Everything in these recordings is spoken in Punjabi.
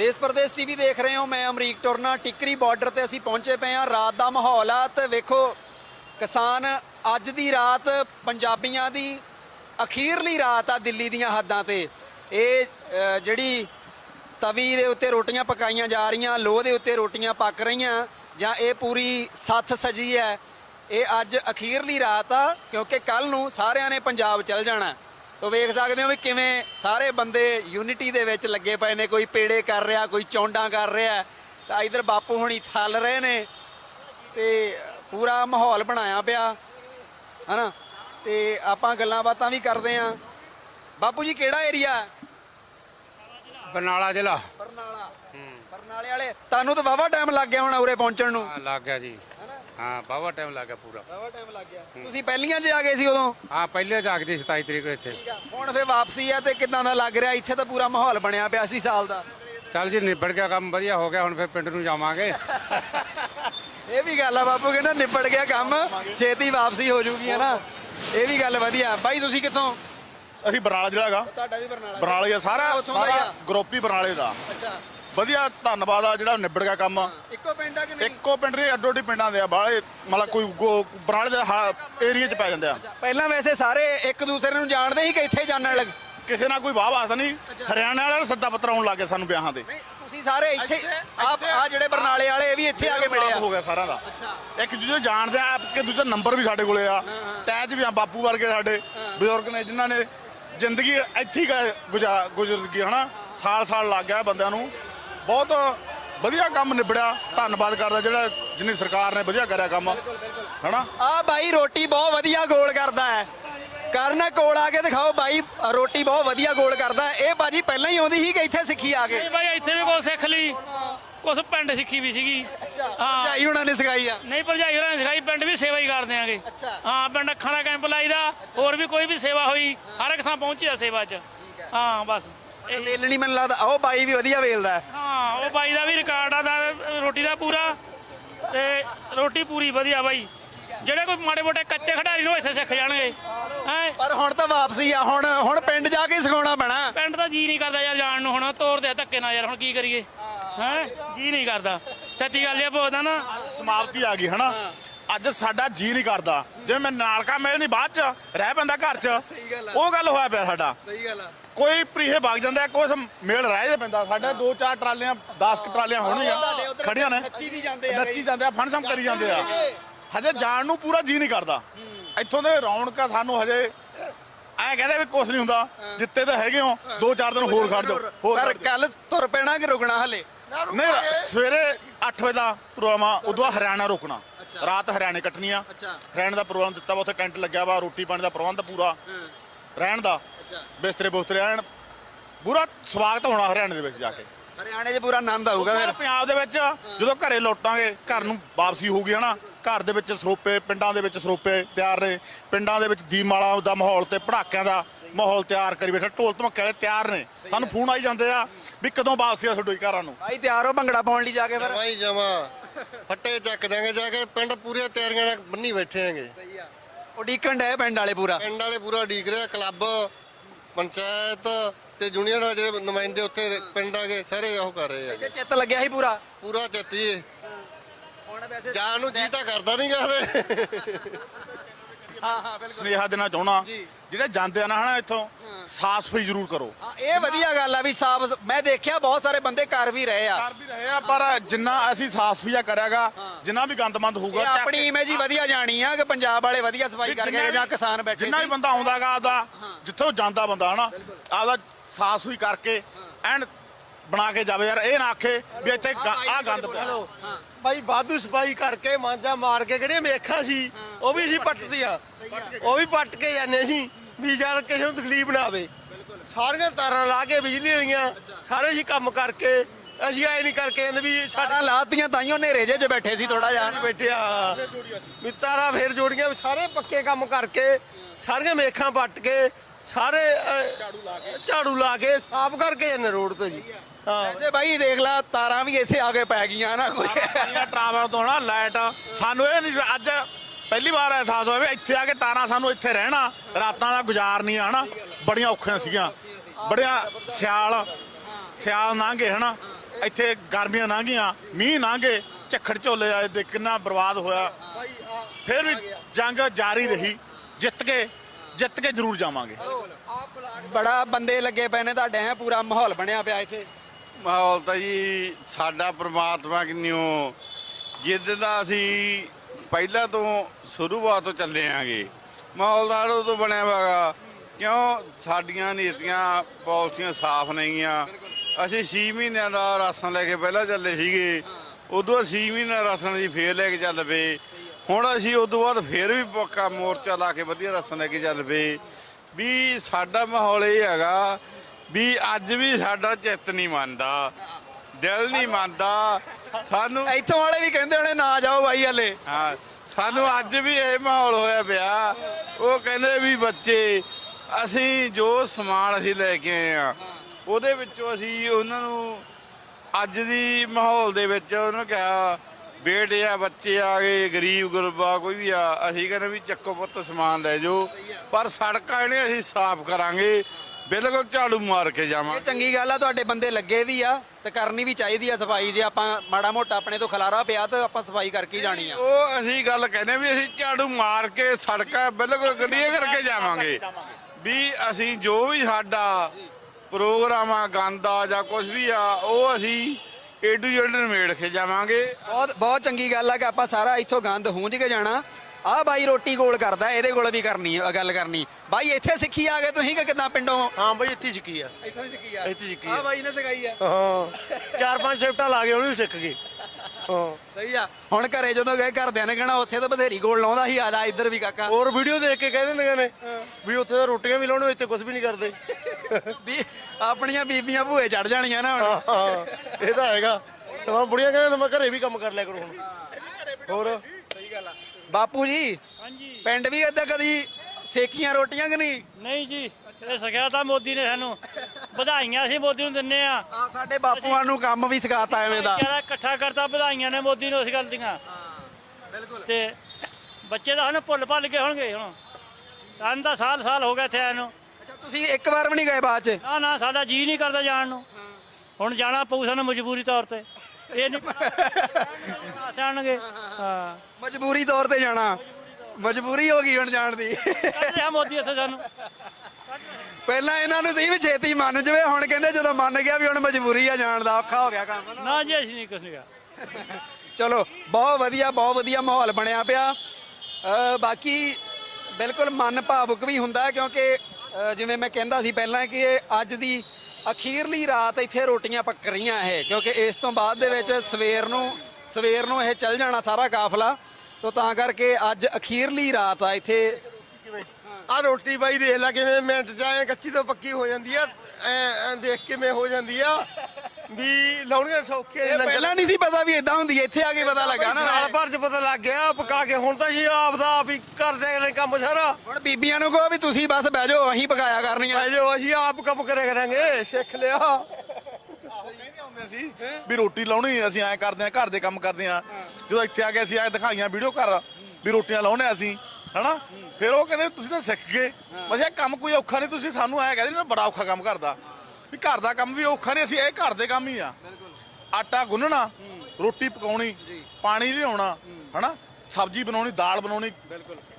ਦੇਸ਼ ਪ੍ਰਦੇਸ਼ ਟੀਵੀ ਦੇਖ ਰਹੇ ਹੋ, ਮੈਂ ਅਮਰੀਕ ਟੁਰਨਾ। ਟਿਕਰੀ ਬਾਰਡਰ ਤੇ ਅਸੀਂ ਪਹੁੰਚੇ ਪਏ ਹਾਂ। ਰਾਤ ਦਾ ਮਾਹੌਲ ਆ ਤੇ ਵੇਖੋ, ਕਿਸਾਨ ਅੱਜ ਦੀ ਰਾਤ ਪੰਜਾਬੀਆਂ ਦੀ ਅਖੀਰਲੀ ਰਾਤ ਆ ਦਿੱਲੀ ਦੀਆਂ ਹੱਦਾਂ ਤੇ। ਇਹ ਜਿਹੜੀ ਤਵੀ ਦੇ ਉੱਤੇ ਰੋਟੀਆਂ ਪਕਾਈਆਂ ਜਾ ਰਹੀਆਂ, ਲੋਹ ਦੇ ਉੱਤੇ ਰੋਟੀਆਂ ਪੱਕ ਰਹੀਆਂ, ਜਾਂ ਇਹ ਪੂਰੀ ਸੱਥ ਸਜੀ ਹੈ, ਇਹ ਅੱਜ ਅਖੀਰਲੀ ਰਾਤ ਆ, ਕਿਉਂਕਿ ਕੱਲ ਨੂੰ ਸਾਰਿਆਂ ਨੇ ਪੰਜਾਬ ਚਲ ਜਾਣਾ। ਤੋ ਵੇਖ ਸਕਦੇ ਹੋ ਵੀ ਕਿਵੇਂ ਸਾਰੇ ਬੰਦੇ ਯੂਨਿਟੀ ਦੇ ਵਿੱਚ ਲੱਗੇ ਪਏ ਨੇ ਕੋਈ ਪੇੜੇ ਕਰ ਰਿਹਾ ਕੋਈ ਚੌਂਡਾਂ ਕਰ ਰਿਹਾ। ਤਾਂ ਇਧਰ ਬਾਪੂ ਹੁਣੀ ਥੱਲ ਰਹੇ ਨੇ ਤੇ ਪੂਰਾ ਮਾਹੌਲ ਬਣਾਇਆ ਪਿਆ ਹਨਾ? ਤੇ ਆਪਾਂ ਗੱਲਾਂ ਬਾਤਾਂ ਵੀ ਕਰਦੇ ਆਂ ਬਾਪੂ ਜੀ ਕਿਹੜਾ ਏਰੀਆ ਬਰਨਾਲਾ ਜ਼ਿਲ੍ਹਾ। ਬਰਨਾਲਾ। ਬਰਨਾਲੇ ਵਾਲੇ ਤੁਹਾਨੂੰ ਤਾਂ ਵਾਵਾ ਟਾਈਮ ਲੱਗ ਗਿਆ ਹੋਣਾ ਉਰੇ ਪਹੁੰਚਣ ਨੂੰ। ਲੱਗ ਗਿਆ ਜੀ। ਹਾਂ ਬਾਵਾ ਟਾਈਮ ਲੱਗ ਗਿਆ ਪੂਰਾ। ਵਾਵਾ ਟਾਈਮ ਲੱਗ ਗਿਆ। ਤੁਸੀਂ ਪਹਿਲੀਆਂ 'ਚ ਆ ਗਏ ਸੀ ਉਦੋਂ? ਹਾਂ ਪਹਿਲੇ ਜਾਗਦੀ 27 ਤਰੀਕ ਨੂੰ ਇੱਥੇ। ਠੀਕ ਆ ਹੁਣ ਫੇਰ ਵਾਪਸੀ ਆ ਤੇ ਕਿਦਾਂ ਦਾ ਲੱਗ ਰਿਹਾ? ਇੱਥੇ ਤਾਂ ਪੂਰਾ ਮਾਹੌਲ ਬਣਿਆ ਪਿਆ ਸੀ ਸਾਲ ਦਾ। ਚੱਲ ਜੀ ਨਿਬੜ ਗਿਆ ਕੰਮ ਵਧੀਆ ਹੋ ਗਿਆ ਹੁਣ ਫਿਰ ਪਿੰਡ ਨੂੰ ਜਾਵਾਂਗੇ। ਇਹ ਵੀ ਗੱਲ ਆ ਬਾਪੂ ਕਹਿੰਦਾ ਨਿਬੜ ਗਿਆ ਕੰਮ ਛੇਤੀ ਵਾਪਸੀ ਹੋ ਜੂਗੀ ਹੈ ਨਾ? ਇਹ ਵੀ ਗੱਲ ਵਧੀਆ। ਬਾਈ ਤੁਸੀਂ ਕਿੱਥੋਂ? ਅਸੀਂ ਬਰਨਾਲਾ ਜ਼ਿਲ੍ਹਾ ਹੈਗਾ। ਤੁਹਾਡਾ ਵੀ ਬਰਨਾਲਾ ਬਰਨਾਲੇ ਦਾ ਸਾਰਾ ਉੱਥੋਂ ਦਾ ਹੀ ਸਾਰਾ ਆ। ਗਰੁੱਪ ਹੀ ਬਰਨਾਲੇ ਦਾ। ਅੱਛਾ। ਵਧੀਆ ਧੰਨਵਾਦ ਆ ਜਿਹੜਾ ਨਿਬੜ ਗਿਆ ਕੰਮ। ਇੱਕੋ ਪਿੰਡ ਆ ਕਿ ਨਹੀਂ? ਇੱਕੋ ਪਿੰਡ ਦੇ ਅੱਡੋ ਅੱਡੀ ਪਿੰਡਾਂ ਦੇ ਆ ਬਾਹਲੇ ਮਤਲਬ ਕੋਈ ਗੋ- ਬਰਨਾਲੇ ਦੇ ਏਰੀਆ 'ਚ ਪੈ ਜਾਂਦੇ ਆ। ਪਹਿਲਾਂ ਵੈਸੇ ਸਾਰੇ ਇੱਕ ਦੂਸਰੇ ਨੂੰ ਜਾਣਦੇ ਸੀ ਕਿ ਇੱਥੇ ਜਾਣਨ ਲੱਗ ਕਿਸੇ ਨਾਲ ਕੋਈ ਵਾਹ ਵਾਸਤਾ ਨਹੀਂ। ਹਰਿਆਣਾ ਵਾਲਿਆਂ ਨੂੰ ਸੱਦਾ ਪੱਤਰ ਆਉਣ ਲੱਗੇ ਸਾਨੂੰ ਵਿਆਹਾਂ ਦੇ। ਤੁਸੀਂ ਸਾਰੇ ਇੱਥੇ ਇੱਥੇ- ਆ ਆ ਜਿਹੜੇ ਬਰਨਾਲੇ ਵਾਲੇ ਇਹ ਵੀ ਇੱਥੇ ਆ ਕੇ ਮਿਲੇ ਹੋ ਆ ਗਿਆ ਸਾਰਿਆਂ ਦਾ। ਇੱਕ ਦੂਜੇ ਨੂੰ ਜਾਣਦੇ ਆ ਕਿ ਦੂਜੇ ਨੰਬਰ ਵੀ ਸਾਡੇ ਕੋਲੇ ਆ। ਚਾਹ ਚ ਵੀ ਆ ਬਾਪੂ ਵਰਗੇ ਸਾਡੇ ਬਜ਼ੁਰਗ ਨੇ ਜਿਨ੍ਹਾਂ ਨੇ ਜ਼ਿੰਦਗੀ ਇੱਥੇ ਹੀ ਗੁਜ਼ਾ- ਗੁਜ਼ਰ ਗਈ ਹਨਾ? ਸਾਲ ਸਾਲ ਲੱਗ ਗਿਆ ਬੰਦਿਆਂ ਨੂੰ। ਬਹੁਤ ਵਧੀਆ ਕੰਮ ਨਿਬੜਿਆ। ਧੰਨਵਾਦ ਕਰਦਾ ਜਿਹੜਾ ਜਿੰਨੀ ਸਰਕਾਰ ਨੇ ਵਧੀਆ ਕਰਿਆ ਕੰਮ। ਹਨਾ? ਆ ਬਾਈ ਰੋਟੀ ਬਹੁਤ ਵਧੀਆ ਗੋਲ ਕਰਦਾ ਹੈ। ਕਰਨ ਕੋਲ ਆ ਕੇ ਦਿਖਾਓ ਬਾਈ ਰੋਟੀ ਬਹੁਤ ਵਧੀਆ ਗੋਲ ਕਰਦਾ ਹੈ। ਇਹ ਬਾਜੀ ਪਹਿਲਾਂ ਹੀ ਆਉਂਦੀ ਸੀ ਕਿ ਇੱਥੇ ਸਿੱਖੀ ਆ ਕੇ? ਨਹੀਂ ਭਾਈ ਇੱਥੇ ਵੀ ਕੁਛ ਸਿੱਖ ਲਈ। ਕੁਛ ਪਿੰਡ ਸਿੱਖੀ ਵੀ ਸੀਗੀ। ਹਾਂ। ਭਾਈ ਹੁਣਾਂ ਨੇ ਸਿਖਾਈ ਆ? ਨਹੀਂ ਭਰਜਾਈ ਹੋਰਾਂ ਨੇ ਸਿਖਾਈ ਪਿੰਡ ਵੀ ਸੇਵਾ ਹੀ ਕਰਦੇ ਆਂਗੇ ਅੱਛਾ। ਹਾਂ ਪਿੰਡ ਅੱਖਾਂ ਦਾ ਕੈਂਪ ਲਾਈਦਾ ਹੋਰ ਵੀ ਕੋਈ ਵੀ ਸੇਵਾ ਹੋਈ ਹਰ ਇੱਕ ਥਾਂ ਪਹੁੰਚੀਦਾ ਸੇਵਾ 'ਚ। ਹਾਂ। ਬਸ। ਇਹੀ। ਵੇਲਣੀ ਮੈਨੂੰ ਲੱਗਦਾ ਉਹ ਬਾਈ ਵੀ ਵਧੀਆ ਵੇਲਦਾ ਹੈ। ਬਾਈ ਦਾ ਵੀ ਰਿਕਾਰਡ ਆ ਦਾ ਰੋਟੀ ਦਾ ਪੂਰਾ ਤੇ ਰੋਟੀ ਪੂਰੀ ਵਧੀਆ ਬਾਈ। ਜਿਹੜੇ ਕੋਈ ਮਾੜੇ ਮੋਟੇ ਕੱਚੇ ਖਿਡਾਰੀ ਨੂੰ ਇੱਥੇ ਸਿੱਖ ਜਾਣਗੇ ਹੈ? ਪਰ ਹੁਣ ਤਾਂ ਵਾਪਸੀ ਆ ਹੁਣ ਹੁਣ ਪਿੰਡ ਜਾ ਕੇ ਸਿਖਾਉਣਾ ਪੈਣਾ। ਪਿੰਡ ਦਾ ਜੀ ਨਹੀਂ ਕਰਦਾ ਯਾਰ ਜਾਣ ਨੂੰ ਹੁਣ ਤੋੜ ਦੇ ਧੱਕੇ ਨਾਲ ਯਾਰ ਹੁਣ ਕੀ ਕਰੀਏ? ਹੈ? ਜੀ ਨਹੀਂ ਕਰਦਾ। ਸੱਚੀ ਗੱਲ ਇਹ ਬੋਲਦਾ ਨਾ। ਸਮਾਪਤੀ ਆ ਗਈ ਹਨਾ? ਅੱਜ ਸਾਡਾ ਜੀ ਨਹੀਂ ਕਰਦਾ। ਜਿਵੇਂ ਮੈਂ ਨਾਲਕਾ ਮਿਲ ਨਹੀਂ ਬਾਅਦ ਚ ਰਹਿ ਪੈਂਦਾ ਘਰ ਚ। ਉਹ ਗੱਲ ਹੋਇਆ ਪਿਆ ਸਾਡਾ। ਸਹੀ ਗੱਲ ਆ। ਕੋਈ ਪ੍ਰੀਹੇ ਵਗ ਜਾਂਦਾ ਕੁਝ ਮੇਲ ਰਹਿ ਪੈਂਦਾ। ਸਾਡਾ ਦੋ ਚਾਰ ਟਰਾਲੀਆਂ 10 ਟਰਾਲੀਆਂ ਹੋਣਗੀਆਂ। ਖੜੀਆਂ ਨੇ। ਨੱਚੀ ਵੀ ਜਾਂਦੇ ਆ ਨੱਚੀ ਜਾਂਦੇ ਆ ਫਨਸਮ ਕਰੀ ਜਾਂਦੇ ਆ। ਹਜੇ ਜਾਣ ਨੂੰ ਪੂਰਾ ਜੀ ਨਹੀਂ ਕਰਦਾ। ਇੱਥੋਂ ਦੇ ਰੌਣਕਾਂ ਸਾਨੂੰ ਹਜੇ। ਐ ਕਹਿੰਦੇ ਵੀ ਕੁਝ ਨਹੀਂ ਹੁੰਦਾ। ਜਿੱਤੇ ਤਾਂ ਹੈਗੇ ਹੋ। ਦੋ ਚਾਰ ਦਿਨ ਹੋਰ ਖੜ ਜਾਓ। ਹੋਰ। ਕੱਲ ਤੁਰ ਪੈਣਾ ਕਿ ਰੁਕਣਾ ਹਲੇ? ਨਹੀਂ ਸਵੇਰੇ 8 ਵਜੇ ਦਾ ਪ੍ਰੋਗਰਾਮ ਆ ਉਦੋਂ ਹਰਿਆਣਾ ਰੋਕਣਾ। ਰਾਤ ਹਰਿਆਣੇ ਕੱਟਣੀ ਆ। ਰਹਿਣ ਦਾ ਪ੍ਰੋਗਰਾਮ ਦਿੱਤਾ ਵਾ ਉੱਥੇ ਟੈਂਟ ਲੱਗਿਆ ਵਾ ਰੋਟੀ ਪਾਣੀ ਦਾ ਪ੍ਰਬੰਧ ਪੂਰਾ। ਰਹਿਣ ਦਾ। ਬਿਸਤਰੇ ਬੁਸਤਰੇ ਐਨ ਪੂਰਾ ਸਵਾਗਤ ਹੋਣਾ ਹਰਿਆਣੇ ਦੇ ਵਿੱਚ ਜਾ ਕੇ। ਹਰਿਆਣੇ 'ਚ ਪੂਰਾ ਆਨੰਦ ਆਊਗਾ ਫਿਰ। ਪੰਜਾਬ ਦੇ ਵਿੱਚ ਜਦੋਂ ਘਰੇ ਲੌਟਾਂਗੇ ਘਰ ਨੂੰ ਵਾਪਸੀ ਹੋਊਗੀ ਹਨਾ? ਘਰ ਦੇ ਵਿੱਚ ਸਰੋਪੇ ਪਿੰਡਾਂ ਦੇ ਵਿੱਚ ਸਰੋਪੇ ਤਿਆਰ ਨੇ। ਪਿੰਡਾਂ ਦੇ ਵਿੱਚ ਦੀਪਮਾਲਾ ਦਾ ਮਾਹੌਲ ਤੇ ਪੜਾਕਿਆਂ ਦਾ ਮਾਹੌਲ ਤਿਆਰ ਕਰੀ ਬੈਠਾ। ਢੋਲ ਧਮਕੇ ਵਾਲੇ ਤਿਆਰ ਨੇ। ਸਾਨੂੰ ਫੋਨ ਆਈ ਜਾਂਦੇ ਆ ਵੀ ਕਦੋਂ ਵਾਪਸੀ ਆ ਤੁਹਾਡੇ ਘਰਾਂ ਨੂੰ? ਭਾਈ ਤਿਆਰ ਹੋ ਭੰਗੜਾ ਪਾਉਣ ਲਈ ਜਾ ਕੇ ਫਿਰ। ਜਮਾ। ਫੱਟੇ ਚੱਕ ਦਾਂਗੇ ਜਾ ਕੇ ਪਿੰਡ ਪੂਰੀਆਂ ਤਿਆਰੀਆਂ ਨਾਲ ਬੰਨੀ ਬੈਠੇ ਆਂਗੇ ਸਹੀ ਆ। ਉਡੀਕਣ ਡਏ ਪਿੰਡ ਵਾਲੇ ਪੂਰਾ। ਪਿੰਡ ਵਾਲੇ ਪੂਰਾ ਡੀਕ ਰਿਹਾ ਕਲੱਬ ਪੰਚਾਇਤ ਤੇ ਜੂਨੀਅਰ ਦੇ ਜਿਹੜੇ ਨੁਮਾਇੰਦੇ ਉੱਥੇ ਪਿੰਡ ਆਗੇ ਸਾਰੇ ਉਹ ਕਰ ਰਹੇ ਤੇ ਆਗੇ ਚਿੱਤ ਲੱਗਿਆ ਸੀ ਪੂਰਾ। ਪੂਰਾ ਚੱਤੀ ਹੁਣ ਵੈਸੇ ਜਾਣ ਨੂੰ ਜੀ ਤਾਂ ਕਰਦਾ ਨਹੀਂ ਗਾਲੇ ਹਾਂ ਹਾਂ ਬਿਲਕੁਲ। ਸੁਨੇਹਾ ਦੇਣਾ ਚਾਹਣਾ। ਜਿਹੜੇ ਜਾਂਦੇ ਆ ਨਾ ਹਨਾ ਇੱਥੋਂ ਸਾਫ਼ ਸਫ਼ਾਈ ਜ਼ਰੂਰ ਕਰੋ। ਹਾਂ ਇਹ ਵਧੀਆ ਗੱਲ ਆ ਵੀ ਸਾਫ਼ ਮੈਂ ਦੇਖਿਆ ਬਹੁਤ ਸਾਰੇ ਬੰਦੇ ਕਰ ਵੀ ਰਹੇ ਆ। ਕਰ ਵੀ ਰਹੇ ਆ ਪਰ ਜਿੰਨਾ ਅਸੀਂ ਸਾਫ਼ ਸਫਾਈਆ ਕਰਿਆਗਾ ਜਿੰਨਾ ਵੀ ਗੰਦਮੰਦ ਹੋਊਗਾ ਇਹ ਚੱਕ ਆਪਣੀ ਇਮੇਜ ਹੀ ਵਧੀਆ ਜਾਣੀ ਆ ਕਿ ਪੰਜਾਬ ਵਾਲੇ ਵਧੀਆ ਸਫ਼ਾਈ ਕਰਕੇ ਜਿੰਨਾ ਗਏ ਜਾਂ ਵੀ- ਕਿਸਾਨ ਬੈਠੇ ਜਿੰਨਾ ਵੀ ਸੀ। ਬੰਦਾ ਆਉਂਦਾਗਾ ਆਪਦਾ ਜਿੱਥੇ ਜਾਂਦਾ ਬੰਦਾ ਹਨਾ ਆਪਦਾ ਸਾਫ਼ ਸਫ਼ਾਈ ਕਰਕੇ ਐਨ ਬਣਾ ਕੇ ਜਾਵੇ ਯਾਰ ਇਹ ਨਾ ਆਖੇ ਵੀ ਇੱਥੇ ਆ ਗੰਦ ਪਿਆ। ਭਾਈ ਵਾਧੂ ਸਫ਼ਾਈ ਕਰਕੇ ਮਾਂਜਾ ਮਾਰ ਕੇ ਕਿਹੜੀਆਂ ਮੇਖਾਂ ਸੀ? ਉਹ ਵੀ ਅਸੀਂ ਪੱਟਦੀਆਂ ਉਹ ਵੀ ਪੱਟ ਕੇ ਜਾਂਦੇ ਸੀ ਵੀ ਜਦ ਕਿਸੇ ਨੂੰ ਤਕਲੀਫ ਨਾ ਆਵੇ। ਸਾਰੀਆਂ ਤਾਰਾਂ ਲਾ ਕੇ ਬਿਜਲੀ ਵਾਲੀਆਂ ਸਾਰੇ ਅਸੀਂ ਕੰਮ ਕਰਕੇ ਅਸੀਂ ਐ ਨਹੀਂ ਕਰਕੇ ਕਹਿੰਦੇ ਵੀ ਸਾਡਾ ਲਾਤੀਆਂ ਤਾਈਓ ਨੇਰੇ ਜੇ ਚ ਬੈਠੇ ਸੀ ਥੋੜਾ ਜਿਹਾ। ਬੈਠਿਆ ਵੀ ਤਾਰਾਂ ਫੇਰ ਜੋੜੀਆਂ ਵੀ ਸਾਰੇ ਪੱਕੇ ਕੰਮ ਕਰਕੇ ਸਾਰੀਆਂ ਮੇਖਾਂ ਪੱਟ ਕੇ ਸਾਰੇ ਝਾੜੂ ਲਾ ਕੇ ਸਾਫ਼ ਕਰਕੇ ਜਾਂਦੇ ਰੋਡ ਤੇ ਜੀ। ਹਾਂ। ਵੈਸੇ ਬਾਈ ਦੇਖ ਲਾ ਤਾਰਾਂ ਵੀ ਇੱਥੇ ਆ ਕੇ ਪੈ ਗਈਆਂ ਨਾ ਕੋਈ। ਟਰਾਵਰ ਤੋਂ ਨਾ ਲਾਈਟ। ਸਾਨੂੰ ਇਹ ਨਹੀਂ ਅੱਜ ਪਹਿਲੀ ਵਾਰ ਅਹਿਸਾਸ ਹੋਇਆ ਵੀ ਇੱਥੇ ਆ ਕੇ ਤਾਰਾਂ ਸਾਨੂੰ ਇੱਥੇ ਰਹਿਣਾ ਰਾਤਾਂ ਦਾ ਗੁਜ਼ਾਰਨੀਆਂ ਹਨਾ? ਬੜੀਆਂ ਔਖੀਆਂ ਸੀਗੀਆਂ। ਬੜੀਆਂ ਸਿਆਲ ਸਿਆਲ ਲੰਘੇ ਹਨਾ? ਇੱਥੇ ਗਰਮੀਆਂ ਲੰਘ ਗਈਆਂ ਮੀਂਹ ਲੰਘ ਝੱਖੜ ਝੋਲੇ ਆਏ ਤੇ ਕਿੰਨਾ ਬਰਬਾਦ ਹੋਇਆ। ਫਿਰ ਵੀ ਜੰਗ ਜਾਰੀ ਰਹੀ ਜਿੱਤ ਕੇ ਜਿੱਤ ਕੇ ਜ਼ਰੂਰ ਜਾਵਾਂਗੇ। ਬੜਾ ਬੰਦੇ ਲੱਗੇ ਪਏ ਨੇ ਤੁਹਾਡੇ ਹੈ? ਪੂਰਾ ਮਾਹੌਲ ਬਣਿਆ ਪਿਆ ਇੱਥੇ। ਮਾਹੌਲ ਤਾਂ ਜੀ ਸਾਡਾ ਪ੍ਰਮਾਤਮਾ ਕਿੰਨਿਓ ਜਿੱਦ ਦਾ ਅਸੀਂ ਪਹਿਲਾਂ ਤੋਂ ਸ਼ੁਰੂਆਤ ਤੋਂ ਚੱਲੇ ਆਂਗੇ। ਮਾਹੌਲ ਦਾ ਉਦੋਂ ਤੋਂ ਬਣਿਆ ਵਾਗਾ ਕਿਉਂ? ਸਾਡੀਆਂ ਨੀਤੀਆਂ ਪਾਲਿਸੀਆਂ ਸਾਫ਼ ਨਹੀਂਆਂ ਅਸੀਂ 6 ਮਹੀਨਿਆਂ ਦਾ ਰਾਸ਼ਨ ਲੈ ਕੇ ਪਹਿਲਾਂ ਚੱਲੇ ਸੀਗੇ। ਉਦੋਂ 6 ਮਹੀਨਿਆਂ ਦਾ ਰਾਸ਼ਨ ਅਸੀਂ ਫੇਰ ਲੈ ਕੇ ਚੱਲ ਪਏ। ਹੁਣ ਅਸੀਂ ਉਦੋਂ ਬਾਅਦ ਫੇਰ ਵੀ ਪੱਕਾ ਮੋਰਚਾ ਲਾ ਕੇ ਵਧੀਆ ਰਾਸ਼ਨ ਲੈ ਕੇ ਚੱਲ ਪਏ ਵੀ ਸਾਡਾ ਮਾਹੌਲ ਇਹ ਹੈਗਾ ਵੀ ਅੱਜ ਵੀ ਸਾਡਾ ਚਿੱਤ ਨਹੀਂ ਮੰਨਦਾ ਦਿਲ ਨਹੀਂ ਮੰਨਦਾ ਸਾਨੂੰ ਇੱਥੋਂ ਵਾਲੇ ਵੀ ਕਹਿੰਦੇ ਹੋਣੇ ਨਾ ਜਾਓ ਬਾਈ ਹਲੇ। ਹਾਂ ਸਾਨੂੰ ਅੱਜ ਵੀ ਇਹ ਮਾਹੌਲ ਹੋਇਆ ਪਿਆ। ਉਹ ਕਹਿੰਦੇ ਵੀ ਬੱਚੇ ਅਸੀਂ ਜੋ ਸਮਾਨ ਅਸੀਂ ਲੈ ਕੇ ਆਏ ਆ ਉਹਦੇ ਵਿੱਚੋਂ ਅਸੀਂ ਉਹਨਾਂ ਨੂੰ ਅੱਜ ਦੀ ਮਾਹੌਲ ਦੇ ਵਿੱਚ ਉਹਨਾਂ ਕਿਹਾ ਬੇਟੇ ਆ ਬੱਚੇ ਆ ਗਏ ਗਰੀਬ ਗੁਰਬਾ ਕੋਈ ਵੀ ਆ ਅਸੀਂ ਕਹਿੰਦੇ ਵੀ ਚੱਕੋ ਪੁੱਤ ਸਮਾਨ ਲੈ ਜਾਓ। ਪਰ ਸੜਕਾਂ ਇਹਨੇ ਅਸੀਂ ਸਾਫ਼ ਕਰਾਂਗੇ ਬਿਲਕੁਲ ਝਾੜੂ ਮਾਰ ਕੇ ਇਹ ਜਾਵਾਂਗੇ ਚੰਗੀ ਗੱਲ ਆ ਤੁਹਾਡੇ ਬੰਦੇ ਲੱਗੇ ਵੀ ਆ ਤੇ ਕਰਨੀ ਵੀ ਚਾਹੀਦੀ ਆ ਸਫ਼ਾਈ। ਜੇ ਆਪਾਂ ਮਾੜਾ ਮੋਟਾ ਆਪਣੇ ਤੋਂ ਖਲਾਰਾ ਪਿਆ ਤਾਂ ਆਪਾਂ ਸਫ਼ਾਈ ਕਰਕੇ ਹੀ ਜਾਣੀ ਆ। ਉਹ ਅਸੀਂ ਗੱਲ ਕਹਿੰਦੇ ਵੀ ਅਸੀਂ ਝਾੜੂ ਮਾਰ ਕੇ ਸੜਕਾਂ ਬਿਲਕੁਲ ਕਲੀਅਰ ਕਰਕੇ ਜਾਵਾਂਗੇ। ਵੀ ਅਸੀਂ ਜੋ ਵੀ ਸਾਡਾ ਪ੍ਰੋਗਰਾਮ ਆ ਗੰਦਾ ਜਾਂ ਕੁਝ ਵੀ ਆ ਉਹ ਅਸੀਂ ਏ ਟੂ ਜ਼ੈਡ ਨਿਮੇੜ ਕੇ ਜਾਵਾਂਗੇ। ਬਹੁਤ ਬਹੁਤ ਚੰਗੀ ਗੱਲ ਆ ਕਿ ਆਪਾਂ ਸਾਰਾ ਇੱਥੋਂ ਗੰਦ ਹੂੰਝ ਕੇ ਜਾਣਾ। ਆ ਬਾਈ ਰੋਟੀ ਗੋਲ ਕਰਦਾ ਇਹਦੇ ਕੋਲ ਵੀ ਕਰਨੀ ਆ ਗੱਲ ਕਰਨੀ। ਬਾਈ ਇੱਥੇ ਸਿੱਖੀ ਆ ਗਏ ਤੁਸੀਂ ਕਿ ਕਿਦਾਂ ਪਿੰਡੋਂ? ਹਾਂ ਬਈ ਇੱਥੇ ਸਿੱਖੀ ਆ। ਇੱਥੋਂ ਹੀ ਸਿੱਖੀ ਆ। ਇੱਥੇ ਸਿੱਖੀ ਆ। ਆ ਬਾਈ ਨੇ ਸਿਖਾਈ ਆ। ਹਾਂ। ਚਾਰ ਪੰਜ ਸ਼ਿਫਟਾਂ ਲਾ ਕੇ ਉਹਨੂੰ ਵੀ ਸਿੱਖ ਗਏ। ਸਹੀ ਆ। ਹੁਣ ਘਰੇ ਜਦੋਂ ਗਏ ਘਰਦਿਆਂ ਨੇ ਕਹਿਣਾ ਉੱਥੇ ਤਾਂ ਬਥੇਰੀ ਗੋਲ ਲਾਉਂਦਾ ਸੀ ਆ ਜਾ ਇੱਧਰ ਵੀ ਕਾਕਾ। ਹੋਰ ਵੀਡੀਓ ਦੇਖ ਕੇ ਕਹਿ ਦਿੰਦੇ ਨੇ ਵੀ ਉੱਥੇ ਤਾਂ ਰੋਟੀਆਂ ਵੀ ਲਾਉਣੇ ਇੱਥੇ ਕੁਝ ਵੀ ਨਹੀਂ ਕਰਦੇ। ਵੀ ਆਪਣੀਆਂ ਬੀਬੀਆਂ ਭੂਏ ਚੜ ਜਾਣੀਆਂ ਨਾ ਹੁਣ। ਹਾਂ ਇਹ ਤਾਂ ਹੈਗਾ। ਤਾਂ ਬੁੜੀਆਂ ਕਹਿੰਦੇ ਮੈਂ ਘਰੇ ਵੀ ਕੰਮ ਕਰ ਲਿਆ ਕਰੋ ਹੁਣ। ਹੋਰ? ਬਾਪੂ ਜੀ ਹਾਂਜੀ। ਪਿੰਡ ਵੀ ਏਦਾਂ ਕਦੀ ਸੇਕੀਆਂ ਰੋਟੀਆਂ ਕਿ ਨਹੀਂ? ਨਹੀਂ ਜੀ ਇਹ ਸਕਿਆ ਤਾਂ ਮੋਦੀ ਨੇ ਸਾਨੂੰ। ਵਧਾਈਆਂ ਅਸੀਂ ਮੋਦੀ ਨੂੰ ਦਿੰਨੇ ਆ। ਆ ਸਾਡੇ ਬਾਪੂਆਂ ਨੂੰ ਕੰਮ ਵੀ ਸਿਖਾਤਾ ਐਵੇਂ ਦਾ। ਕਿਹੜਾ ਇਕੱਠਾ ਕਰਤਾ ਵਧਾਈਆਂ ਨੇ ਮੋਦੀ ਨੂੰ ਇਸ ਗੱਲ ਦੀਆਂ। ਬਿਲਕੁਲ। ਤੇ ਬੱਚੇ ਤਾਂ ਸਾਨੂੰ ਭੁੱਲ ਭੱਲ ਗਏ ਹੋਣਗੇ ਹੁਣ। ਸਾਨੂੰ ਤਾਂ ਸਾਲ ਸਾਲ ਹੋ ਗਏ ਇੱਥੇ ਆਏ ਨੂੰ। ਅੱਛਾ ਤੁਸੀਂ ਇੱਕ ਵਾਰ ਵੀ ਨਹੀਂ ਗਏ ਬਾਅਦ ਚ? ਨਾ ਨਾ ਸਾਡਾ ਜੀ ਨਹੀਂ ਕਰਦਾ ਜਾਣ ਨੂੰ। ਹੁਣ ਜਾਣਾ ਪਊ ਸਾਨੂੰ ਮਜਬੂਰੀ ਤੌਰ ਤੇ। ਇਹ ਨਹੀਂ ਆਸਾਨਗੇ ਹਾਂ। ਮਜਬੂਰੀ ਤੌਰ ਤੇ ਜਾਣਾ। ਮਜਬੂਰੀ ਹੋ ਗਈ ਹੁਣ ਜਾਣ ਦੀ। ਕੱਢ ਰਿਹਾ ਮੋਦੀ ਇੱਥੇ ਸਾਨੂੰ। ਪਹਿਲਾਂ ਇਹਨਾਂ ਨੂੰ ਸੀ ਵੀ ਛੇਤੀ ਮੰਨ ਜਵੇ ਹੁਣ ਕਹਿੰਦੇ ਜਦੋਂ ਮੰਨ ਗਿਆ ਵੀ ਹੁਣ ਮਜਬੂਰੀ ਆ ਜਾਣ ਦਾ ਔਖਾ ਹੋ ਗਿਆ ਕੰਮ ਨਾ। ਜੀ ਅਸੀਂ ਨਹੀਂ ਕੁਛ ਨਹੀਂ ਕਿਹਾ ਚਲੋ ਬਹੁਤ ਵਧੀਆ ਬਹੁਤ ਵਧੀਆ ਮਾਹੌਲ ਬਣਿਆ ਪਿਆ। ਬਾਕੀ ਬਿਲਕੁਲ ਮਨ ਭਾਵੁਕ ਵੀ ਹੁੰਦਾ ਹੈ ਕਿਉਂਕਿ ਜਿਵੇਂ ਮੈਂ ਕਹਿੰਦਾ ਸੀ ਪਹਿਲਾਂ ਕਿ ਇਹ ਅੱਜ ਦੀ ਅਖੀਰਲੀ ਰਾਤ ਇੱਥੇ ਰੋਟੀਆਂ ਪੱਕ ਰਹੀਆਂ ਇਹ ਕਿਉਂਕਿ ਇਸ ਤੋਂ ਬਾਅਦ ਦੇ ਵਿੱਚ ਸਵੇਰ ਨੂੰ ਸਵੇਰ ਨੂੰ ਇਹ ਚੱਲ ਜਾਣਾ ਸਾਰਾ ਕਾਫਲਾ। ਤੋਂ ਤਾਂ ਕਰਕੇ ਅੱਜ ਅਖੀਰਲੀ ਰਾਤ ਆ ਇੱਥੇ ਆ ਰੋਟੀ ਬਾਈ ਦੇਖ ਲੈ ਕਿਵੇਂ ਮਿੰਟ ਚ ਐ ਕੱਚੀ ਤੋਂ ਪੱਕੀ ਹੋ ਜਾਂਦੀ ਆ ਐ ਦੇਖ ਕਿਵੇਂ ਹੋ ਜਾਂਦੀ ਆ ਵੀ ਲਾਉਣੀਆਂ ਸੌਖੀਆਂ ਇਹ ਪਹਿਲਾਂ ਨਹੀਂ ਸੀ ਪਤਾ ਵੀ ਇਦਾਂ ਹੁੰਦੀ ਇੱਥੇ ਆ ਕੇ ਪਤਾ ਲੱਗਾ ਨਾ। ਸਾਲ ਭਰ ਚ ਪਤਾ ਲੱਗ ਗਿਆ ਪਕਾ ਕੇ ਹੁਣ ਤਾਂ ਜੀ ਆਪ ਦਾ ਆਪ ਹੀ ਕਰਦੇ ਨੇ ਕੰਮ ਸਾਰਾ। ਹੁਣ ਬੀਬੀਆਂ ਨੂੰ ਕਹੋ ਵੀ ਤੁਸੀਂ ਬਸ ਬਹਿ ਜਾਓ ਅਸੀਂ ਪਕਾਇਆ ਕਰਨੀਆਂ। ਭਾਈ ਜੋ ਅਸੀਂ ਆਪ ਕੰਮ ਕਰਿਆ ਕਰਾਂਗੇ ਸਿੱਖ ਲਿਆ। ਹੁੰਦੇ ਸੀ ਵੀ ਰੋਟੀ ਲਾਉਣੀ ਅਸੀਂ ਐ ਕਰਦੇ ਆ ਘਰ ਦੇ ਕੰਮ ਕਰਦੇ ਆ। ਜਦੋਂ ਇੱਥੇ ਆ ਕੇ ਅਸੀਂ ਐ ਦਿਖਾਈਆਂ ਵੀਡੀਓ ਘਰ ਵੀ ਰੋਟੀਆਂ ਲਾਉਣੇ ਅਸੀਂ ਹਨਾ? ਫਿਰ ਉਹ ਕਹਿੰਦੇ ਤੁਸੀਂ ਤਾਂ ਸਿੱਖ ਗਏ। ਬਸ ਇਹ ਕੰਮ ਕੋਈ ਔਖਾ ਨਹੀਂ ਤੁਸੀਂ ਸਾਨੂੰ ਐ ਕਹਿੰਦੇ ਨਾ ਬੜਾ ਔਖਾ ਕੰਮ ਕਰਦਾ। ਵੀ ਘਰ ਦਾ ਕੰਮ ਵੀ ਔਖਾ ਨਹੀਂ ਅਸੀਂ ਇਹ ਘਰ ਦੇ ਕੰਮ ਹੀ ਆ। ਆਟਾ ਗੁੰਨਣਾ ਰੋਟੀ ਪਕਾਉਣੀ ਪਾਣੀ ਲਿਆਉਣਾ ਹਨਾ? ਸਬਜ਼ੀ ਬਣਾਉਣੀ ਦਾਲ ਬਣਾਉਣੀ।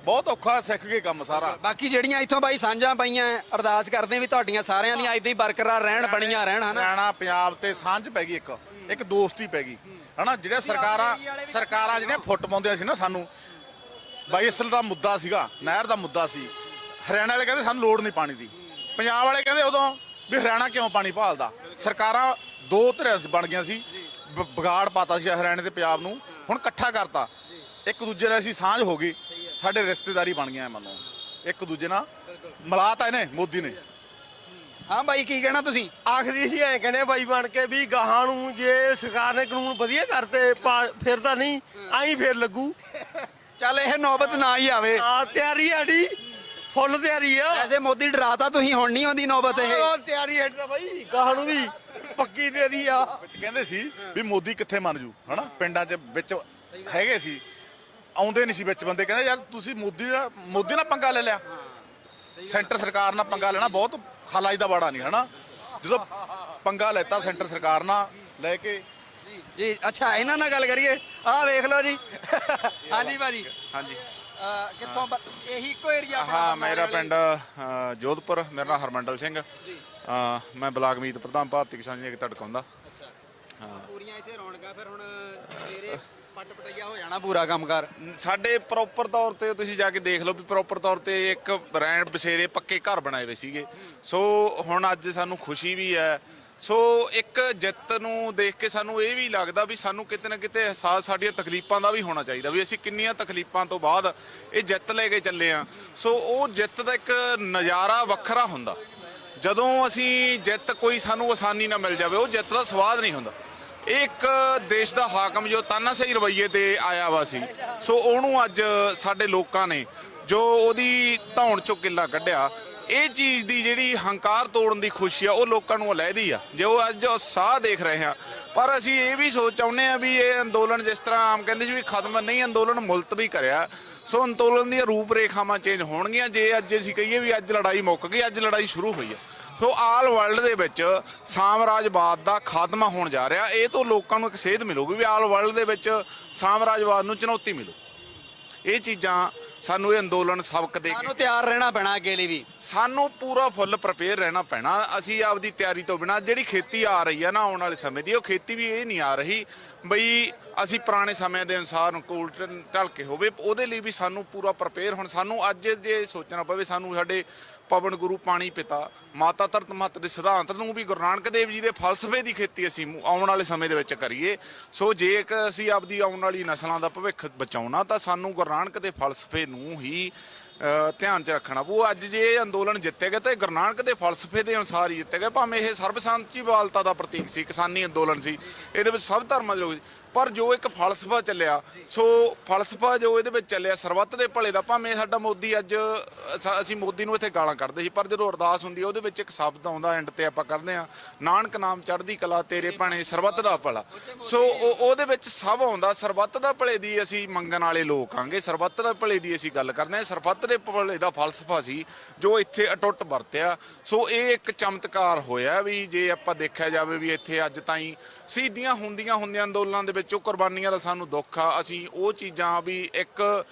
ਬਹੁਤ ਔਖਾ ਸਿੱਖ ਗਏ ਕੰਮ ਸਾਰਾ। ਬਾਕੀ ਜਿਹੜੀਆਂ ਇੱਥੋਂ ਬਾਈ ਸਾਂਝਾਂ ਪਈਆਂ ਅਰਦਾਸ ਕਰਦੇ ਵੀ ਤੁਹਾਡੀਆਂ ਸਾਰਿਆਂ ਦੀਆਂ ਇਦਾਂ ਹੀ ਬਰਕਰਾਰ ਰਹਿਣ ਬਣੀਆਂ ਰਹਿਣ ਹਨਾ? ਹਰਿਆਣਾ ਪੰਜਾਬ ਤੇ ਸਾਂਝ ਪੈ ਗਈ ਇੱਕ। ਇੱਕ ਦੋਸਤੀ ਪੈ ਗਈ। ਹਨਾ ਜਿਹੜੇ ਸਰਕਾਰਾਂ ਸਰਕਾਰਾਂ ਜਿਹੜੀਆਂ ਫੁੱਟ ਪਾਉਂਦੀਆਂ ਸੀ ਨਾ ਸਾਨੂੰ ਬਾਈ ਅਸਲ ਦਾ ਮੁੱਦਾ ਸੀਗਾ ਨਹਿਰ ਦਾ ਮੁੱਦਾ ਸੀ। ਹਰਿਆਣਾ ਵਾਲੇ ਕਹਿੰਦੇ ਸਾਨੂੰ ਲੋੜ ਨਹੀਂ ਪਾਣੀ ਦੀ। ਪੰਜਾਬ ਵਾਲੇ ਕਹਿੰਦੇ ਉਦੋਂ ਵੀ ਹਰਿਆਣਾ ਕਿਉਂ ਪਾਣੀ ਭਾਲਦਾ? ਸਰਕਾਰਾਂ ਦੋ ਧਿਰਾਂ ਬਣ ਗਈਆਂ ਸੀ ਵਿਗਾੜ ਪਾਤਾ ਸੀ ਹਰਿਆਣੇ ਤੇ ਪੰਜਾਬ ਨੂੰ ਹੁਣ ਇਕੱਠਾ ਕਰਤਾ। ਇੱਕ ਦੂਜੇ ਨਾਲ ਅਸੀਂ ਸਾਂਝ ਹੋ ਗਈ। ਸਾਡੇ ਰਿਸ਼ਤੇਦਾਰੀ ਬਣ ਗਿਆ ਮੰਨੋ। ਇੱਕ ਦੂਜੇ ਨਾਲ ਮਿਲਾਤਾ ਇਹਨੇ ਮੋਦੀ ਨੇ। ਹਾਂ ਬਾਈ ਕੀ ਕਹਿਣਾ ਤੁਸੀਂ? ਆਖਰੀ ਸੀ ਐ ਕਹਿੰਦੇ ਬਾਈ ਬਣ ਕੇ ਵੀ ਗਾਹਾਂ ਨੂੰ ਜੇ ਸਰਕਾਰ ਨੇ ਕਾਨੂੰਨ ਵਧੀਆ ਕਰਤੇ ਫਿਰ ਤਾਂ ਨਹੀਂ ਆਈ ਫਿਰ ਲੱਗੂ। ਚੱਲ ਇਹ ਨੌਬਤ ਨਾ ਹੀ ਆਵੇ। ਆ ਤਿਆਰੀ ਆੜੀ ਫੁੱਲ ਤਿਆਰੀ ਆ। ਐਸੇ ਮੋਦੀ ਡਰਾਤਾ ਤੁਸੀਂ ਹੁਣ ਨਹੀਂ ਆਉਂਦੀ ਨੌਬਤ ਇਹ। ਆ ਤਿਆਰੀ ਹੈ ਤਾਂ ਬਾਈ ਗਾਹਾਂ ਨੂੰ ਵੀ ਪੱਕੀ ਤਿਆਰੀ ਆ। ਵਿੱਚ ਕਹਿੰਦੇ ਸੀ ਵੀ ਮੋਦੀ ਕਿੱਥੇ ਮੰਨ ਜੂ ਹਨਾ? ਪਿੰਡਾਂ 'ਚ ਵਿੱਚ ਹੈਗੇ ਸੀ। ਆਉਂਦੇ ਨਹੀਂ ਸੀ ਵਿੱਚ ਬੰਦੇ। ਕਹਿੰਦੇ ਯਾਰ ਤੁਸੀਂ ਮੋਦੀ ਦਾ ਮੋਦੀ ਨਾਲ ਪੰਗਾ ਲੈ ਲਿਆ। ਸੈਂਟਰ ਸਰਕਾਰ ਨਾਲ ਪੰਗਾ ਲੈਣਾ ਬਹੁਤ ਖਲਾਈ ਦਾ ਬਾੜਾ ਨਹੀਂ ਹਨਾ? ਜਦੋਂ ਪੰਗਾ ਲੈਤਾ ਸੈਂਟਰ ਸਰਕਾਰ ਨਾਲ ਲੈ ਕੇ। ਜੀ ਅੱਛਾ ਇਹਨਾਂ ਨਾਲ ਗੱਲ ਕਰੀਏ। ਆਹ ਵੇਖ ਲਓ ਜੀ। ਹਾਂਜੀ ਭਾਜੀ। ਹਾਂਜੀ। ਅਹ ਕਿੱਥੋਂ ਬ- ਇਹੀ ਇੱਕੋ ਏਰੀਆ ਹਾਂ ਮੇਰਾ ਪਿੰਡ ਅ, ਜੋਧਪੁਰ ਮੇਰਾ ਨਾਮ ਹਰਮੰਡਲ ਸਿੰਘ। ਅ, ਮੈਂ ਬਲਾਕ ਮੀਤ ਪ੍ਰਧਾਨ ਭਾਰਤੀ ਕਿਸਾਨ ਯੂਨੀਅਨ ਤੜਕਾਉਂਦਾ ਪੂਰੀਆਂ ਇੱਥੇ ਰੌਣਕਾਂ ਫਿਰ ਹੁਣ ਸਵੇਰੇ ਪੱਟ ਪਟਈਆ ਹੋ ਜਾਣਾ ਪੂਰਾ ਕੰਮਕਾਰ। ਸਾਡੇ ਪ੍ਰੋਪਰ ਤੌਰ ਤੇ ਤੁਸੀਂ ਜਾ ਕੇ ਦੇਖ ਲਓ ਵੀ ਪ੍ਰੋਪਰ ਤੌਰ ਤੇ ਇੱਕ ਬ੍ਰਾਂਡ ਬਸੇਰੇ ਪੱਕੇ ਘਰ ਬਣਾਏ ਹੋਏ ਸੀਗੇ। ਸੋ ਹੁਣ ਅੱਜ ਸਾਨੂੰ ਖੁਸ਼ੀ ਵੀ ਹੈ। ਸੋ ਇੱਕ ਜਿੱਤ ਨੂੰ ਦੇਖ ਕੇ ਸਾਨੂੰ ਇਹ ਵੀ ਲੱਗਦਾ ਵੀ ਸਾਨੂੰ ਕਿਤੇ ਨਾ ਕਿਤੇ ਅਹਿਸਾਸ ਸਾਡੀਆਂ ਤਕਲੀਫਾਂ ਦਾ ਵੀ ਹੋਣਾ ਚਾਹੀਦਾ ਵੀ ਅਸੀਂ ਕਿੰਨੀਆਂ ਤਕਲੀਫਾਂ ਤੋਂ ਬਾਅਦ ਇਹ ਜਿੱਤ ਲੈ ਕੇ ਚੱਲੇ ਆ ਸੋ ਉਹ ਜਿੱਤ ਦਾ ਇੱਕ ਨਜ਼ਾਰਾ ਵੱਖਰਾ ਹੁੰਦਾ। ਜਦੋਂ ਅਸੀਂ ਜਿੱਤ ਕੋਈ ਸਾਨੂੰ ਆਸਾਨੀ ਨਾਲ ਮਿਲ ਜਾਵੇ, ਉਹ ਜਿੱਤ ਦਾ ਸਵਾਦ ਨਹੀਂ ਹੁੰਦਾ। ਇੱਕ ਦੇਸ਼ ਦਾ ਹਾਕਮ ਜੋ ਤਾਨਾਸ਼ਾਹੀ ਰਵੱਈਏ ਤੇ ਆਇਆ ਵਾ ਸੀ। ਸੋ ਉਹਨੂੰ ਅੱਜ ਸਾਡੇ ਲੋਕਾਂ ਨੇ ਜੋ ਉਹਦੀ ਧੌਣ ਚੋਂ ਕਿੱਲਾ ਕੱਢਿਆ, ਇਹ ਚੀਜ਼ ਦੀ ਜਿਹੜੀ ਹੰਕਾਰ ਤੋੜਨ ਦੀ ਖੁਸ਼ੀ ਆ, ਉਹ ਲੋਕਾਂ ਨੂੰ ਅਲਹਿਦੀ ਆ। ਜੇ ਉਹ ਅੱਜ ਉਤਸ਼ਾਹ ਦੇਖ ਰਹੇ ਆ, ਪਰ ਅਸੀਂ ਇਹ ਵੀ ਸੋਚ ਚਾਹੁੰਦੇ ਆ ਵੀ ਇਹ ਅੰਦੋਲਨ ਜਿਸ ਤਰ੍ਹਾਂ ਆਮ ਕਹਿੰਦੇ ਸੀ ਵੀ ਖਤਮ, ਨਹੀਂ ਅੰਦੋਲਨ ਮੁਲਤਵੀ ਕਰਿਆ, ਸੋ ਅੰਦੋਲਨ ਦੀਆਂ ਰੂਪ ਰੇਖਾਵਾਂ ਚੇਂਜ ਹੋਣਗੀਆਂ। ਜੇ ਅੱਜ ਅਸੀਂ ਕਹੀਏ ਵੀ ਅੱਜ ਲੜਾਈ ਮੁੱਕ ਗਈ, ਅੱਜ ਲੜਾਈ ਸ਼ੁਰੂ ਹੋਈ ਆ। ਸੋ ਆਲ ਵਰਲਡ ਦੇ ਵਿੱਚ ਸਾਮਰਾਜਵਾਦ ਦਾ ਖਾਤਮਾ ਹੋਣ ਜਾ ਰਿਹਾ। ਇਹ ਤੋਂ ਲੋਕਾਂ ਨੂੰ ਇੱਕ ਸੇਧ ਮਿਲੂਗੀ ਵੀ ਆਲ ਵਰਲਡ ਦੇ ਵਿੱਚ ਸਾਮਰਾਜਵਾਦ ਨੂੰ ਚੁਣੌਤੀ ਮਿਲੂ। ਇਹ ਚੀਜ਼ਾਂ ਸਾਨੂੰ ਇਹ ਅੰਦੋਲਨ ਸਬਕ ਦੇ ਕੇ ਸਾਨੂੰ ਤਿਆਰ ਰਹਿਣਾ ਪੈਣਾ ਅੱਗੇ ਲਈ ਵੀ। ਸਾਨੂੰ ਪੂਰਾ ਫੁੱਲ ਪ੍ਰਪੇਅਰ ਰਹਿਣਾ ਪੈਣਾ। ਅਸੀਂ ਆਪਦੀ ਤਿਆਰੀ ਤੋਂ ਬਿਨਾ ਜਿਹੜੀ ਖੇਤੀ ਆ ਰਹੀ ਹੈ ਨਾ ਆਉਣ ਵਾਲੇ ਸਮੇਂ ਦੀ ਉਹ ਖੇਤੀ ਵੀ ਇਹ ਨਹੀਂ ਆ ਰਹੀ ਬਈ ਅਸੀਂ ਪੁਰਾਣੇ ਸਮੇਂ ਦੇ ਅਨੁਸਾਰ ਕੋਲ ਢਲ ਕੇ ਹੋਵੇ। ਉਹਦੇ ਲਈ ਵੀ ਸਾਨੂੰ ਪੂਰਾ ਪ੍ਰਪੇਅਰ ਹੁਣ ਸਾਨੂੰ ਅੱਜ ਜੇ ਸੋਚਣਾ ਪਵੇ ਸਾਨੂੰ ਸਾਡੇ ਪਵਨ ਗੁਰੂ ਪਾਣੀ ਪਿਤਾ ਮਾਤਾ ਧਰਤ ਮਹਤ ਦੇ ਸਿਧਾਂਤ ਨੂੰ ਵੀ ਗੁਰੂ ਨਾਨਕ ਦੇਵ ਜੀ ਦੇ ਫਲਸਫੇ ਦੀ ਖੇਤੀ ਅਸੀਂ ਮੂ- ਆਉਣ ਵਾਲੇ ਸਮੇਂ ਦੇ ਵਿੱਚ ਕਰੀਏ ਸੋ ਜੇ ਇੱਕ ਅਸੀਂ ਆਪਦੀ ਆਉਣ ਵਾਲੀ ਨਸਲਾਂ ਦਾ ਭਵਿੱਖ ਬਚਾਉਣਾ ਤਾਂ ਸਾਨੂੰ ਗੁਰੂ ਨਾਨਕ ਦੇ ਫਲਸਫੇ ਨੂੰ ਹੀ ਅ, ਧਿਆਨ 'ਚ ਰੱਖਣਾ ਉਹ ਅੱਜ ਜੇ ਇਹ ਅੰਦੋਲਨ ਜਿੱਤੇ ਗਏ ਤਾਂ ਇਹ ਗੁਰੂ ਨਾਨਕ ਦੇ ਫਲਸਫੇ ਦੇ ਅਨੁਸਾਰ ਹੀ ਜਿੱਤੇ ਗਏ ਭਾਵੇਂ ਇਹ ਸਰਬਸੰਮਤੀਵਾਲਤਾ ਦਾ ਪ੍ਰਤੀਕ ਸੀ ਕਿਸਾਨੀ ਅੰਦੋਲਨ ਸੀ ਇਹਦੇ ਵਿੱਚ ਸਭ ਧਰਮਾਂ ਦੇ ਲੋਕ ਸੀ। ਪਰ ਜੋ ਇੱਕ ਫਲਸਫਾ ਚੱਲਿਆ, ਸੋ ਫਲਸਫਾ ਜੋ ਇਹਦੇ ਵਿੱਚ ਚੱਲਿਆ, ਸਰਬੱਤ ਦੇ ਭਲੇ ਦਾ, ਭਾਵੇਂ ਸਾਡਾ ਮੋਦੀ ਅੱਜ ਅਸੀਂ ਮੋਦੀ ਨੂੰ ਇੱਥੇ ਗਾਲਾਂ ਕੱਢਦੇ ਸੀ, ਪਰ ਜਦੋਂ ਅਰਦਾਸ ਹੁੰਦੀ ਉਹਦੇ ਵਿੱਚ ਇੱਕ ਸ਼ਬਦ ਆਉਂਦਾ ਐਂਡ ਤੇ ਆਪਾਂ ਕਰਦੇ ਆ ਨਾਨਕ ਨਾਮ ਚੜ੍ਹਦੀ ਕਲਾ ਤੇਰੇ ਭਾਣੇ, ਸਰਬੱਤ ਦਾ ਭਲਾ। ਸੋ ਉਹਦੇ ਵਿੱਚ ਸਭ ਆਉਂਦਾ, ਸਰਬੱਤ ਦਾ ਭਲੇ ਦੀ ਅਸੀਂ ਮੰਗਣ ਵਾਲੇ ਲੋਕ ਆਂਗੇ, ਸਰਬੱਤ ਦਾ ਭਲੇ ਦੀ ਅਸੀਂ ਗੱਲ ਕਰਦੇ ਆ ਸਰਬੱਤ ਦੇ ਭਲੇ ਦਾ ਫਲਸਫਾ ਸੀ, ਜੋ ਇੱਥੇ ਅਟੁੱਟ ਵਰਤਿਆ। ਸੋ ਇਹ ਇੱਕ ਚਮਤਕਾਰ ਹੋਇਆ ਵੀ ਜੇ ਆਪਾਂ ਦੇਖਿਆ ਜਾਵੇ ਵੀ ਇੱਥੇ ਅੱਜ ਤਾਈਂ ਸ਼ਹੀਦੀਆਂ ਹੁੰਦੀਆਂ ਹੁੰਦੀਆਂ ਅੰਦੋਲਨਾਂ ਦੇ ਵਿੱਚ ਕੁਰਬਾਨੀਆਂ ਦਾ ਸਾਨੂੰ ਦੁੱਖ ਆ। ਅਸੀਂ ਉਹ ਚੀਜ਼ਾਂ ਵੀ ਇੱਕ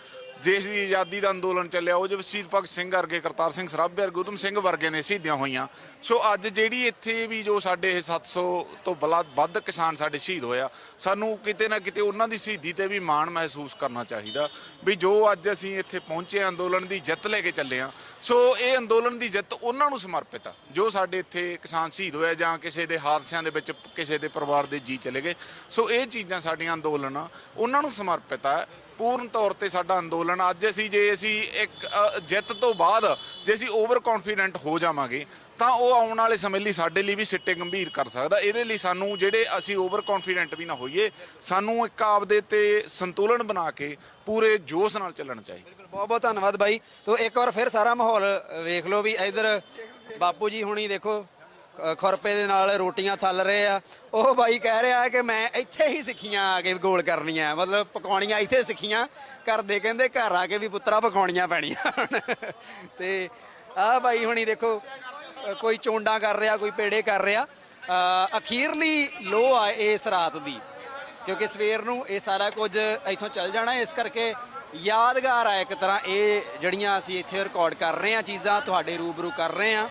ਦੇਸ਼ ਦੀ ਆਜ਼ਾਦੀ ਦਾ ਅੰਦੋਲਨ ਚੱਲਿਆ ਉਹ ਜਿਵੇਂ ਸ਼ਹੀਦ ਭਗਤ ਸਿੰਘ ਵਰਗੇ ਕਰਤਾਰ ਸਿੰਘ ਸਰਾਭੇ ਵਰਗੇ ਉਦਮ ਸਿੰਘ ਵਰਗੇ ਨੇ ਸ਼ਹੀਦੀਆਂ ਹੋਈਆਂ। ਸੋ ਅੱਜ ਜਿਹੜੀ ਇੱਥੇ ਵੀ ਜੋ ਸਾਡੇ ਇਹ 700 ਤੋਂ ਬਲਾ- ਵੱਧ ਕਿਸਾਨ ਸਾਡੇ ਸ਼ਹੀਦ ਹੋਇਆ ਸਾਨੂੰ ਕਿਤੇ ਨਾ ਕਿਤੇ ਉਹਨਾਂ ਦੀ ਸ਼ਹੀਦੀ ਤੇ ਵੀ ਮਾਣ ਮਹਿਸੂਸ ਕਰਨਾ ਚਾਹੀਦਾ ਵੀ ਜੋ ਅੱਜ ਅਸੀਂ ਇੱਥੇ ਪਹੁੰਚੇ ਅੰਦੋਲਨ ਦੀ ਜਿੱਤ ਲੈ ਕੇ ਚੱਲੇ ਆ ਸੋ ਇਹ ਅੰਦੋਲਨ ਦੀ ਜਿੱਤ ਉਹਨਾਂ ਨੂੰ ਸਮਰਪਿਤ ਆ ਜੋ ਸਾਡੇ ਇੱਥੇ ਕਿਸਾਨ ਸ਼ਹੀਦ ਹੋਇਆ ਜਾਂ ਕਿਸੇ ਦੇ ਹਾਦਸਿਆਂ ਦੇ ਵਿੱਚ ਕਿਸੇ ਦੇ ਪਰਿਵਾਰ ਦੇ ਜੀ ਚਲੇ ਗਏ। ਸੋ ਇਹ ਚੀਜ਼ਾਂ ਸਾਡੀਆਂ ਅੰਦੋਲਨ ਆ, ਉਹਨਾਂ ਨੂੰ ਸਮਰਪਿਤ ਆ। ਪੂਰਨ ਤੌਰ ਤੇ ਸਾਡਾ ਅੰਦੋਲਨ, ਅੱਜ ਅਸੀਂ ਜੇ ਅਸੀਂ ਇੱਕ ਜਿੱਤ ਤੋਂ ਬਾਅਦ ਜੇ ਅਸੀਂ ਓਵਰ ਕੌਨਫੀਡੈਂਟ ਹੋ ਜਾਵਾਂਗੇ, ਤਾਂ ਉਹ ਆਉਣ ਵਾਲੇ ਸਮੇਂ ਲਈ ਸਾਡੇ ਲਈ ਵੀ ਸਿੱਟੇ ਗੰਭੀਰ ਕਰ ਸਕਦਾ। ਇਹਦੇ ਲਈ ਸਾਨੂੰ ਜਿਹੜੇ ਅਸੀਂ ਓਵਰ ਕੌਨਫੀਡੈਂਟ ਵੀ ਨਾ ਹੋਈਏ, ਸਾਨੂੰ ਇੱਕ ਆਪਦੇ ਤੇ ਸੰਤੁਲਨ ਬਣਾ ਕੇ ਪੂਰੇ ਜੋਸ਼ ਨਾਲ ਚੱਲਣਾ ਚਾਹੀਦਾ। ਬਹੁਤ ਬਹੁਤ ਧੰਨਵਾਦ ਬਾਈ। ਤੋ ਇੱਕ ਵਾਰ ਫਿਰ ਸਾਰਾ ਮਾਹੌਲ ਵੇਖ ਲਓ ਵੀ ਇਧਰ ਬਾਪੂ ਜੀ ਹੁਣੀ ਦੇਖੋ ਖੁਰਪੇ ਦੇ ਨਾਲ ਰੋਟੀਆਂ ਥੱਲ ਰਹੇ ਆ। ਉਹ ਬਾਈ ਕਹਿ ਰਿਹਾ ਕਿ ਮੈਂ ਇੱਥੇ ਹੀ ਸਿੱਖੀਆਂ ਆ ਕੇ ਗੋਲ ਕਰਨੀਆਂ। ਮਤਲਬ ਪਕਾਉਣੀਆਂ ਇੱਥੇ ਸਿੱਖੀਆਂ। ਕਰਦੇ ਕਹਿੰਦੇ ਘਰ ਆ ਕੇ ਵੀ ਪੁੱਤਰਾ ਪਕਾਉਣੀਆਂ ਪੈਣੀਆਂ ਹੁਣ। ਤੇ ਆਹ ਬਾਈ ਹੁਣੀ ਦੇਖੋ ਕੋਈ ਚੋਂਡਾ ਕਰ ਰਿਹਾ, ਕੋਈ ਪੇੜੇ ਕਰ ਰਿਹਾ। ਅਖੀਰਲੀ ਲੋ ਆ ਇਸ ਰਾਤ ਦੀ। ਕਿਉਂਕਿ ਸਵੇਰ ਨੂੰ ਇਹ ਸਾਰਾ ਕੁਝ ਇੱਥੋਂ ਚੱਲ ਜਾਣਾ। ਇਸ ਕਰਕੇ ਯਾਦਗਾਰ ਆ ਇੱਕ ਤਰ੍ਹਾਂ ਇਹ ਜਿਹੜੀਆਂ ਅਸੀਂ ਇੱਥੇ ਰਿਕਾਰਡ ਕਰ ਰਹੇ ਹਾਂ ਚੀਜ਼ਾਂ, ਤੁਹਾਡੇ ਰੂਬਰੂ ਕਰ ਰਹੇ ਹਾਂ।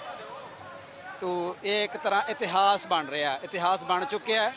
ਤੋ ਇਹ ਇੱਕ ਤਰ੍ਹਾਂ ਇਤਿਹਾਸ ਬਣ ਰਿਹਾ ਇਤਿਹਾਸ ਬਣ ਚੁੱਕਿਆ ਹੈ।